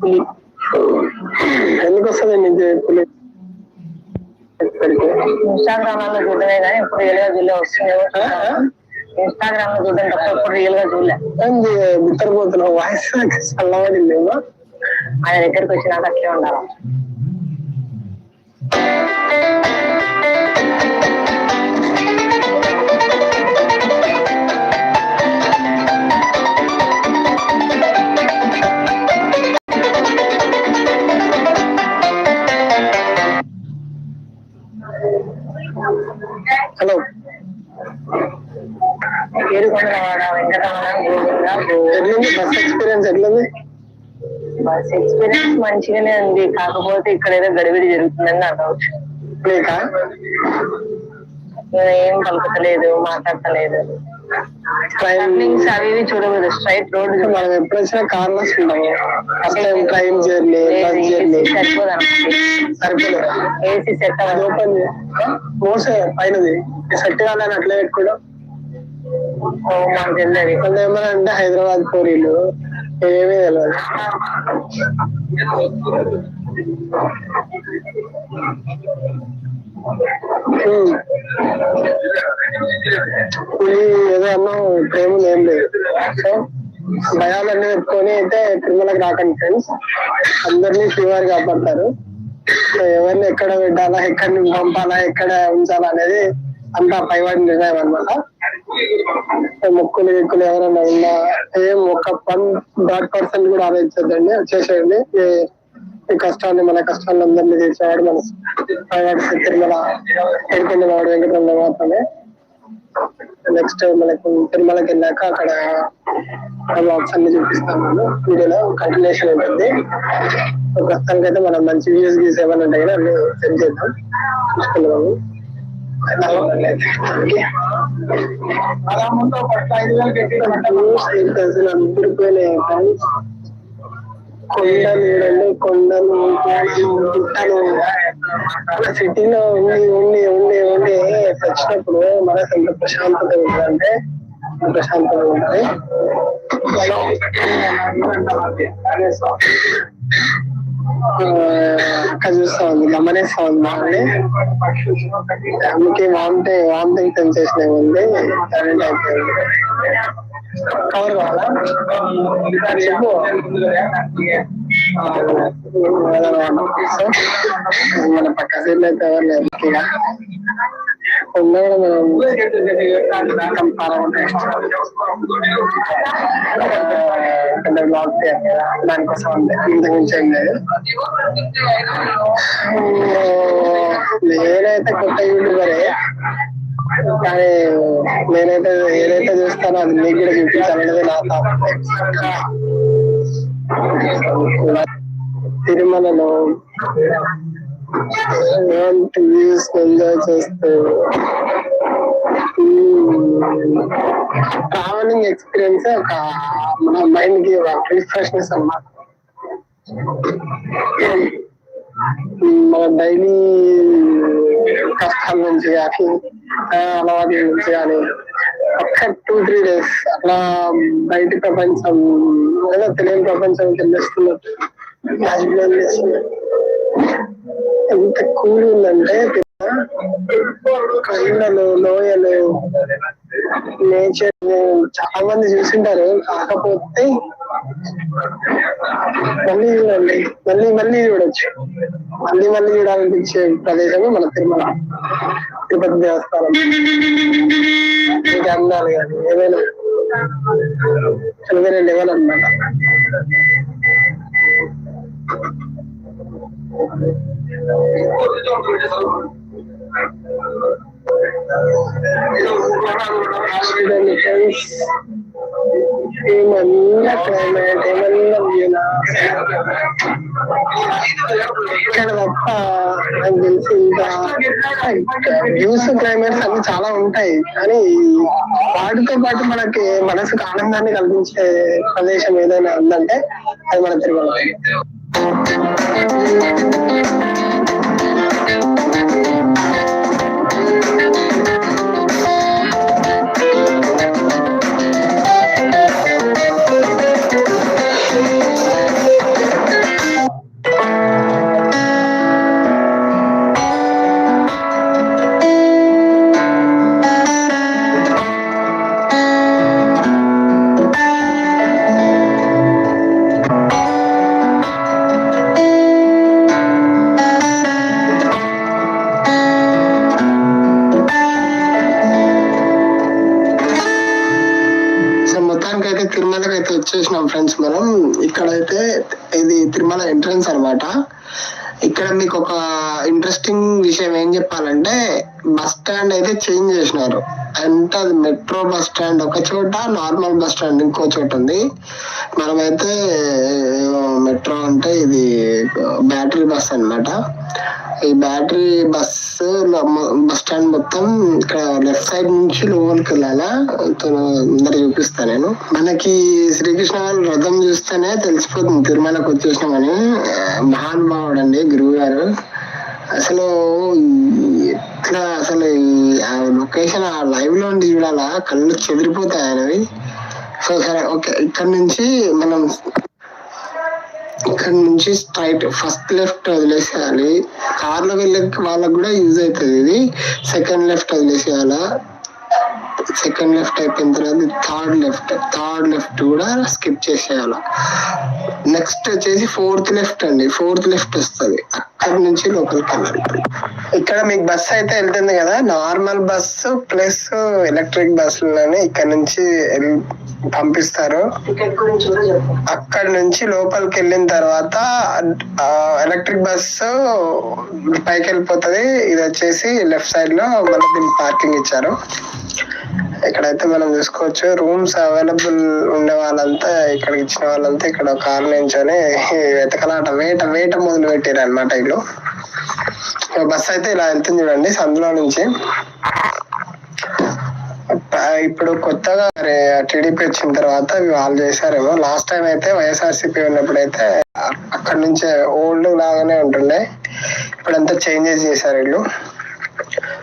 పులి ఎందుకు వస్తుంది నీకు పులి ఇక్కడికి ఇన్స్టాగ్రామ్లో చూడమే కానీ ఇప్పుడు రియల్గా చూడలే? వస్తుందేమో ఇన్స్టాగ్రామ్లో చూడడం తప్ప ఇప్పుడు రియల్గా చూడలే. ఏంది నిద్రపోతున్నావు వాయిస్ చల్లబడిందేమో ఆయన దగ్గరికి వచ్చినాక అట్లే ఉండాలి. హలో ఏడుకొండలవాడ ఎట్లుంది బస్ ఎక్స్పీరియన్స్? ఎట్లుంది? బస్ ఎక్స్పీరియన్స్ మంచిగానే ఉంది. కాకపోతే ఇక్కడ ఏదో గడిబిడి జరుగుతుందని నాకు డౌట్ ఏం పలుకుతలేదు మాట్లాడతలేదు టర్నింగ్స్ అవి చూడకూడదు స్ట్రైట్ రోడ్ మనం ఎప్పుడు వచ్చినా కార్లో ఉంటాము అసలు ట్రైన్ జర్నీ బస్ జర్నీ సరిపోలేదు? ఏసీ సెట్ అది ఓపెన్ మోసే పైనది. సెట్ కావాలని అట్లే పెట్టుకోవడం వాళ్ళు ఏమన్నా అంటే హైదరాబాద్ పూరీలు. ఏమీ తెలియదు ఏదో అన్నావు ప్రేమ ఏం లేదు. సో భయాలన్నీ పెట్టుకొని అయితే తిరుమలకి రాకండి ఫ్రెండ్స్ అందరినీ ఫీవర్ కాపాడతారు. ఎవరిని ఎక్కడ పెట్టాలా ఎక్కడ పంపాలా ఎక్కడ ఉంచాలా అనేది అంతా పైవాడి నిర్ణయం అనమాట మొక్కులు గిక్కులు ఎవరైనా ఉన్నా ఏం ఒక వన్ డాట్ పర్సెంట్ కూడా ఆలోచించద్దండి. వచ్చేసేయండి ఈ- కష్టాన్ని మన కష్టాన్ని అందరినీ తీర్చేవాడు మన తిరుమల ఏడుకొండ వాడు వెంకటరమణ మాత్రమే. నెక్స్ట్ మనకు తిరుమలకి వెళ్ళాక అక్కడ బ్లాగ్స్ అన్ని చూపిస్తాను వీడియోలో కంటిన్యూషన్ ఉంటుంది. ప్రస్తుతానికి అయితే మనం మంచి వ్యూస్ గీస్ ఏమైనా ఉంటాయి కదా అన్ని సెండ్ చేద్దాం చూసుకుందాము అందరిపోయినాయి ఫ్రెండ్స్ కొండలు చూడండి కొండలు కోనలు, గుట్టలు. మన సిటీలో ఉండి ఉండి ఉండి ఉండి వచ్చినప్పుడు మనకు ఎంత ప్రశాంతత ఉంటుందంటే ప్రశాంతత ఉంటుంది. ఆ, చూస్తా ఉంది గమనిస్తా ఉంది బాగుంది ఆమెకి వామిటే వామిటింగ్ సెన్సేషన్ ఉంది కరెంట్ అయిపోయింది. కవర్ కావాలా? చెప్పు. మన పక్క సైడ్ అయితే ఎవరు లేదు ముఖ్యంగా ఉన్నా మనం కంపారం పెద్ద బ్లాగ్ దానికోసం ఉంది ఇంతకు మించి ఏం లేదు నేనైతే కొత్త యూట్యూబరే కానీ నేనైతే ఏదైతే చూస్తానో అది మీకు కూడా చూపించాలనేది నా తాపత్రయం తిరుమలలో ఎలాంటి వ్యూస్ ఎంజాయ్ చేస్తూ ట్రావెలింగ్ ఎక్స్పీరియన్స్ ఒక మన మైండ్కి రిఫ్రెష్నెస్ అన్నమాట. మన డైలీ కష్టాల నుంచి కానీ అలవాట్ల నుంచి కానీ ఒక్క టూ త్రీ డేస్ అట్లా బయట ప్రపంచం లేదా తెలియని ప్రపంచం తెలుస్తున్నట్టు ఎంత కూల్ ఉందంటే కొండలు లోయలు నేచర్ చాలా మంది చూసింటారు. కాకపోతే మళ్ళీ చూడండి మళ్ళీ మళ్ళీ చూడొచ్చు. మళ్ళీ మళ్ళీ చూడాలనిపించే ప్రదేశమే మన తిరుమల. తిరుపతి దేవస్థానం. ఇంకా అందాలు కానీ ఏదైనా. చదివే లెవెల్ అన్నమాట చూడండి ఫ్రెండ్స్ ఏమన్నా క్లైమేట్ ఏమన్నా వ్యూనా ఇక్కడ తప్ప నాకు తెలిసి ఇంకా వ్యూస్ క్లైమేట్స్ అన్ని చాలా ఉంటాయి కానీ వాటితో పాటు మనకి మనసుకు ఆనందాన్ని కల్పించే ప్రదేశం ఏదైనా ఉందంటే అది మన తిరుమల ఫ్రెండ్స్ మనం. ఇక్కడ అయితే ఇది తిరుమల ఎంట్రన్స్ అనమాట ఇక్కడ మీకు ఒక ఇంట్రెస్టింగ్ విషయం ఏం చెప్పాలంటే బస్ స్టాండ్ అయితే చేంజ్ చేసినారు. అంటే అది మెట్రో బస్ స్టాండ్? ఒక చోట నార్మల్ బస్ స్టాండ్ ఇంకో చోట ఉంది. మనమైతే మెట్రో అంటే ఇది బ్యాటరీ బస్ అనమాట ఈ బ్యాటరీ బస్ బస్ స్టాండ్ మొత్తం ఇక్కడ లెఫ్ట్ సైడ్ నుంచి లోపలికి వెళ్ళాలా? తను అందరు చూపిస్తా నేను. మనకి శ్రీకృష్ణ గారు రథం చూస్తేనే తెలిసిపోతుంది తిరుమలకు వచ్చేసినామని. మహానుభావుడు అండి గురువు గారు. అసలు ఈ- అసలు ఈ- ఆ లొకేషన్ ఆ లైవ్లో ఉండి చూడాలా? కళ్ళు చెదిరిపోతాయి ఆయనవి. సో సరే ఓకే. ఇక్కడ నుంచి మనం ఇక్కడ నుంచి స్ట్రైట్ ఫస్ట్ లెఫ్ట్ వదిలేసేయాలి. కార్లో వెళ్ళే వాళ్ళకి కూడా యూజ్ అవుతుంది ఇది. సెకండ్ లెఫ్ట్ వదిలేసేయాలా? సెకండ్ లెఫ్ట్ అయిపోయిన తర్వాత థర్డ్ లెఫ్ట్ థర్డ్ లెఫ్ట్ కూడా స్కిప్ చేసేయాల. నెక్స్ట్ వచ్చేసి ఫోర్త్ లెఫ్ట్ అండి. ఫోర్త్ లెఫ్ట్ వస్తుంది. అక్కడి నుంచి లోపలికి వెళ్ళాలి ఇక్కడ మీకు బస్ అయితే వెళ్తుంది కదా. నార్మల్ బస్సు ప్లస్ ఎలక్ట్రిక్ బస్సులోనే ఇక్కడ నుంచి పంపిస్తారు. అక్కడి అక్కడ నుంచి లోపలికి వెళ్ళిన తర్వాత ఎలక్ట్రిక్ బస్సు పైకి వెళ్ళిపోతుంది. ఇది వచ్చేసి లెఫ్ట్ సైడ్లో మళ్ళీ పార్కింగ్ ఇచ్చారు. ఇక్కడైతే మనం చూసుకోవచ్చు రూమ్స్ అవైలబుల్ ఉండే వాళ్ళంతా ఇక్కడ ఇచ్చిన వాళ్ళంతా ఇక్కడ కార్ నుంచొని వెతకలాట వేట వేట మొదలు పెట్టారు అనమాట వీళ్ళు బస్ అయితే ఇలా వెళ్తుంది చూడండి సందులో నుంచి. ఇప్పుడు కొత్తగా టీడీపీ వచ్చిన తర్వాత వాళ్ళు చేశారేమో. లాస్ట్ టైం అయితే వైఎస్ఆర్సీపీ ఉన్నప్పుడు అయితే అక్కడ నుంచే ఓల్డ్ లాగానే ఉంటుండే. ఇప్పుడంతా చేంజెస్ చేశారు వీళ్ళు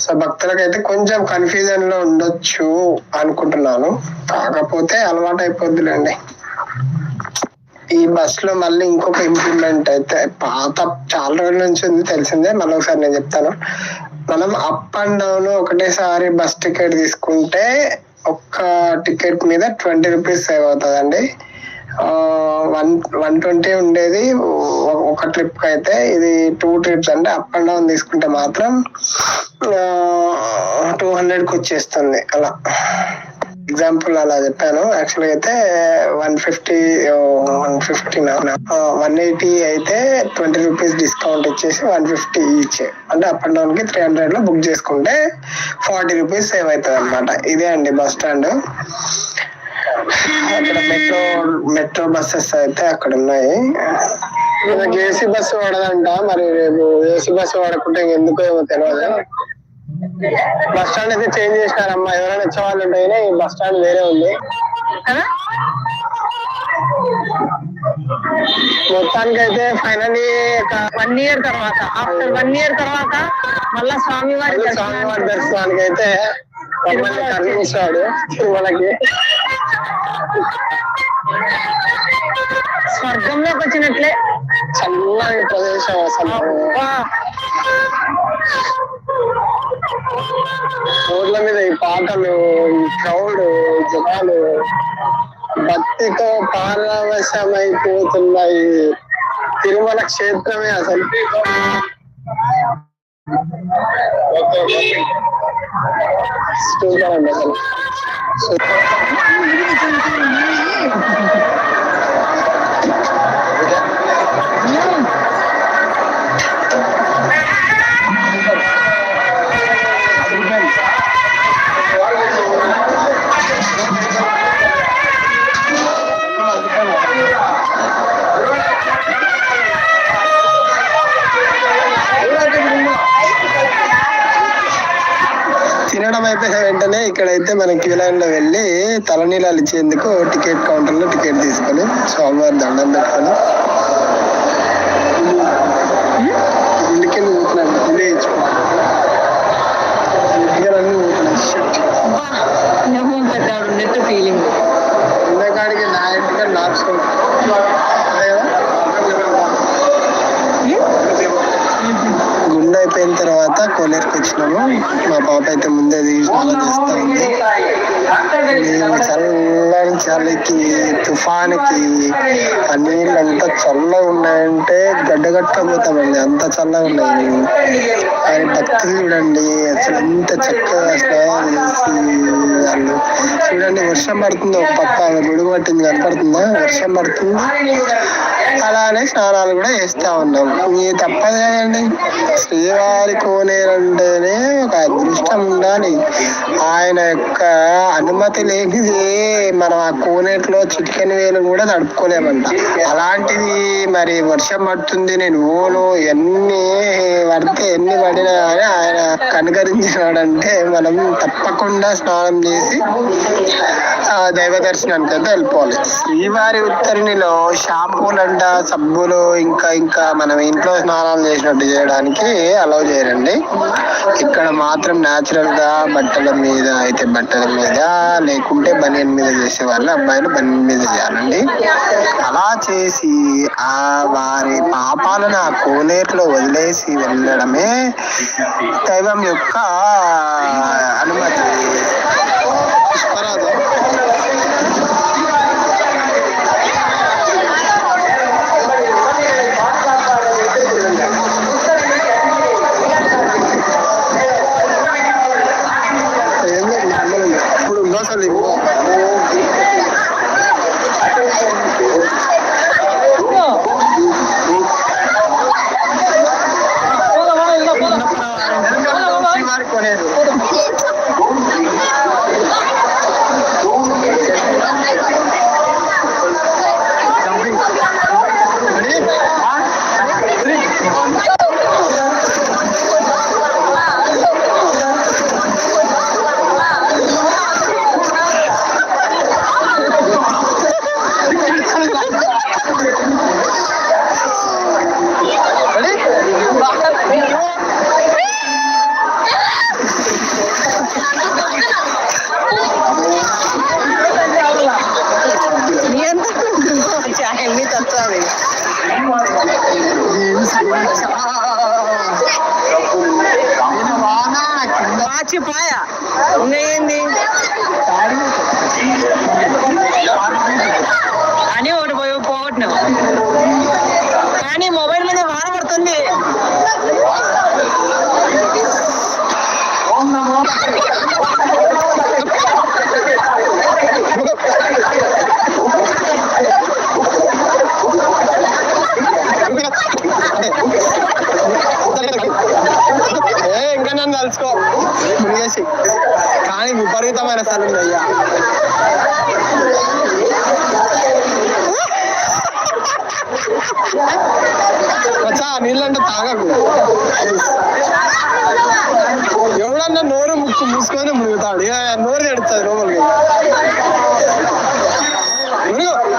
సో భక్తులకు అయితే కొంచెం కన్ఫ్యూజన్లో ఉండొచ్చు అనుకుంటున్నాను. కాకపోతే అలవాటు అయిపోద్దులేండి ఈ బస్లో మళ్ళీ ఇంకొక ఇంప్రూవ్మెంట్ అయితే పాత చాలా రోజుల నుంచి ఉంది తెలిసిందే. మళ్ళీ ఒకసారి నేను చెప్తాను. మనం అప్ అండ్ డౌన్ ఒకటేసారి బస్ టికెట్ తీసుకుంటే ఒక్క టికెట్ మీద ట్వంటీ రూపీస్ సేవ్ అవుతుందండి. వన్ వన్ ట్వంటీ ఉండేది. ఒక ట్రిప్కి అయితే ఇది టూ ట్రిప్స్ అంటే అప్ అండ్ డౌన్ తీసుకుంటే మాత్రం టూ హండ్రెడ్కి వచ్చేస్తుంది అలా. ఎగ్జాంపుల్ అలా చెప్పాను. యాక్చువల్ అయితే one fifty one fifty one eighty అయితే ట్వంటీ రూపీస్ డిస్కౌంట్ ఇచ్చేసి వన్ ఫిఫ్టీ ఈచ్ అంటే అప్ అండ్ డౌన్కి త్రీ హండ్రెడ్లో బుక్ చేసుకుంటే ఫార్టీ రూపీస్ సేవ్ అవుతుంది అనమాట ఇదే అండి బస్ స్టాండ్ అక్కడ మెట్రో మెట్రో బస్సెస్ అయితే అక్కడ ఉన్నాయి మనకి ఏసీ బస్సు వాడదంట మరి రేపు ఏసీ బస్సు వాడకుంటే ఎందుకో ఏమో తెలియదు బస్ స్టాండ్ అయితే చేంజ్ చేసినారమ్మా. ఎవరైనా వచ్చే వాళ్ళు ఉంటేనే ఈ బస్ స్టాండ్ వేరే ఉంది. మొత్తానికి అయితే ఫైనలీ వన్ ఇయర్ తర్వాత ఆఫ్టర్ వన్ ఇయర్ తర్వాత మళ్ళా స్వామివారి స్వామివారి దర్శనానికి దర్శనానికి అయితే మమ్మల్ని కరుణించాడు తిరుమలకి. స్వర్గంలోకి వచ్చినట్లే. చల్లని ప్రదేశం అసలు. రోడ్ల మీద ఈ పాటలు ఈ క్రౌడ్ జనాలు భక్తితో పారవశమైపోతున్న ఈ తిరుమల క్షేత్రమే అసలు. అండి అసలు. 아, 이렇게 좀, 좀, 이 అయిపోయిన వెంటనే ఇక్కడైతే మన క్యూ లైన్లో వెళ్ళి తలనీలాలు ఇచ్చేందుకు టికెట్ కౌంటర్లో టికెట్ తీసుకొని స్వామివారి దండం పెట్టుకొని ఫీలింగ్ ఇంతకాడికి నా ఇంటికి నాకు అదే కదా గుండె అయిపోయిన తర్వాత కోనేరుకి వచ్చినాము. మా పాప అయితే ముందే దిగి స్నానం చేస్తా ఉంది. మేము చల్లని చలికి తుఫానికి ఆ నీళ్ళంతా చల్లగా ఉన్నాయంటే గడ్డగట్టబోతామండి అంత చల్లగా ఉన్నాయి. ఆయన భక్తులు చూడండి. అసలు ఎంత చక్కగా స్నానం చేసి వాళ్ళు. చూడండి వర్షం పడుతుంది. ఒక పక్క ఆమె గొడుగు పట్టింది. కనపడుతుందా? వర్షం పడుతుంది. అలానే స్నానాలు కూడా చేస్తా ఉన్నాం. ఇది తప్పదు కదండి శ్రీవారి కోనేరంటేనే ఒక అదృష్టం ఉండాలి. ఆయన యొక్క అనుమతి లేనిది మనం ఆ కోనేట్లో చిటికెన్ వేలు కూడా నడుపుకోలేమంట అలాంటిది మరి వర్షం పడుతుంది నేను ఓను ఎన్ని పడితే ఎన్ని పడినా కానీ ఆయన కనుకరించినాడంటే మనం తప్పకుండా స్నానం చేసి ఆ దైవ దర్శనానికి అయితే వెళ్ళిపోవాలి. శ్రీవారి ఉత్తరిణిలో షాంపూలు అంటే బయట సబ్బులు ఇంకా ఇంకా మనం ఇంట్లో స్నానాలు చేసినట్టు చేయడానికి అలౌ చేయరండి. ఇక్కడ మాత్రం న్యాచురల్గా బట్టల మీద అయితే బట్టల మీద లేకుంటే బనియన్ మీద చేసే వాళ్ళు అబ్బాయిలు బనియన్ మీద చేయాలండి. అలా చేసి ఆ వారి పాపాలను ఆ కోనేరులో వదిలేసి వెళ్ళడమే దైవం యొక్క అనుమతి పుష్పరాజు ఏం లేదు, నార్మల్ ఉంది. ఇప్పుడు ఉందో అసలు ఇవ్వు. శ్రీవారి కొనేరు. Ready? One, three. Ready? ఎన్ని తత్వాలి నేను వాన కింద వాచిపాయ ఏంది అని ఒకటి పోయి పోగొట్టినావు కానీ మొబైల్ మీద వాన పడుతుంది. ఇంకా నన్ను తలుసుకో మునిగేసి కానీ విపరీతమైన స్థలం అయ్యా. వచ్చా నీళ్ళంటే తాగకు. ఎవడన్నా నోరు ముక్కు మూసుకొని మునుగుతాడు. నోరు తెడుతుంది లోపలికి. మునుగు.